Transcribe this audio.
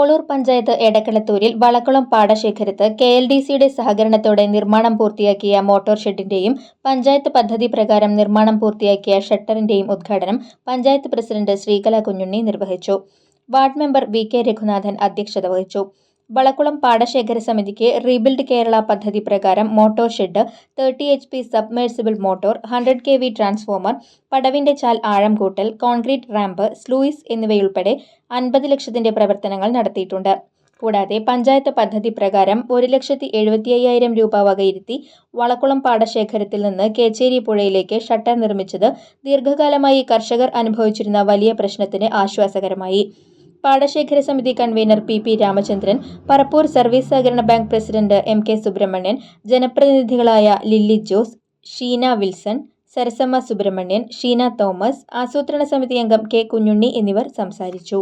തോളൂർ പഞ്ചായത്ത് എടക്കളത്തൂരിൽ വളക്കുളം പാടശേഖരത്ത് K L D സിയുടെ സഹകരണത്തോടെ നിർമ്മാണം പൂർത്തിയാക്കിയ മോട്ടോർ ഷെഡിന്റെയും പഞ്ചായത്ത് പദ്ധതി പ്രകാരം നിർമ്മാണം പൂർത്തിയാക്കിയ ഷട്ടറിന്റെയും ഉദ്ഘാടനം പഞ്ചായത്ത് പ്രസിഡന്റ് ശ്രീകല കുഞ്ഞുണ്ണി നിർവഹിച്ചു. Ward member V K Raghunathan അധ്യക്ഷത വഹിച്ചു. വളക്കുളം പാടശേഖര സമിതിക്ക് റീബിൽഡ് കേരള പദ്ധതി പ്രകാരം motor shed thirty H P submersible motor hundred K V transformer പടവിന്റെ ചാൽ ആഴം കൂട്ടൽ കോൺക്രീറ്റ് റാമ്പ് സ്ലൂയിസ് എന്നിവയുൾപ്പെടെ അൻപത് ലക്ഷത്തിന്റെ പ്രവർത്തനങ്ങൾ നടത്തിയിട്ടുണ്ട്. കൂടാതെ പഞ്ചായത്ത് പദ്ധതി പ്രകാരം ഒരു ലക്ഷത്തി എഴുപത്തി അയ്യായിരം രൂപ വകയിരുത്തി വളക്കുളം പാടശേഖരത്തിൽ നിന്ന് കേച്ചേരി പുഴയിലേക്ക് ഷട്ടർ നിർമ്മിച്ചത് ദീർഘകാലമായി കർഷകർ അനുഭവിച്ചിരുന്ന വലിയ പ്രശ്നത്തിന് ആശ്വാസകരമായി. പാടശേഖര സമിതി convener P P Ramachandran Parappur service സഹകരണ bank president M K Subrahmanian ജനപ്രതിനിധികളായ Lilly Jose Sheena Wilson Sarasamma Subrahmanian Sheena Thomas ആസൂത്രണ സമിതി അംഗം കെ കുഞ്ഞുണ്ണി എന്നിവർ സംസാരിച്ചു.